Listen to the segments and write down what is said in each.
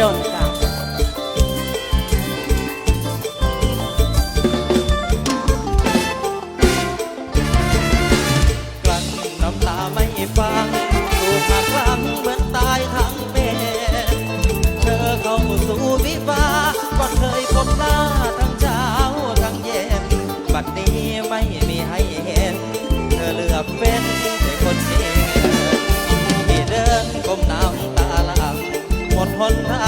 ดลค่ะกลั้นน้ำตาไม่ฟังถูกหักหลังเหมือนตายทั้งเป็นเธอเข้าสู่วิวาก็เคยพบหน้าทั้งเช้าทั้งเย็น บัดนี้ไม่มีให้เห็น เธอเลือกเป็นแต่คนเดียวที่เดินก้มน้ำตาหลังหมดหนทาง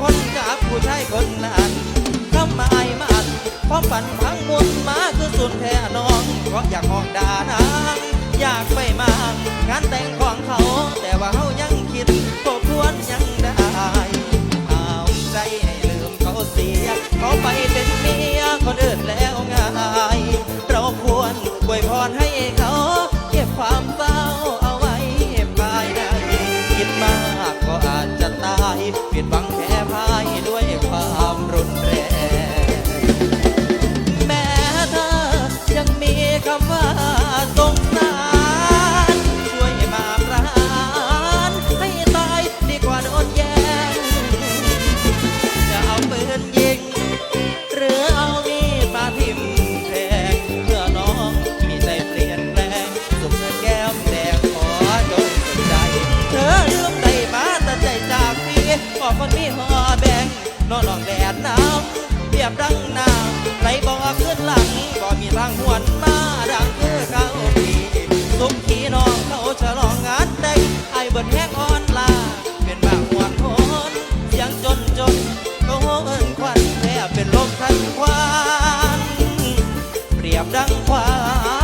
งานกับผู้ชายคนนั้นทำไมมันความฝันพังมุนมาคือสุดแท้น้อง เพราะอยากออกด่านางอยากไปมางานแต่งของเขา แต่ว่าเขายังคิดทบทวนยังได้เอาใจให้ลืมเขาเสีย เขาไปเป็นเมียคนอื่นแล้วง่ายเราควรอวยพรให้เขาเก็บความเศร้าเอาไว้ภายในคิดมากก็อาจจะตายผิดหวังแค่ ขอคนมีหัวแบงนอนหลอกแดดน้ำเปียบดังน้ำไหลบ่อขึ้นหลังบ่มีทางหวนมาดังคือเขาปีสุขีน้องเขาฉลองงานแต่งไอ้บิดแห้งอ่อนลา เป็นบางหวนทนยังจนจนก็โหเอินควันแทบเป็นลมทันควันเปรียบดังควัน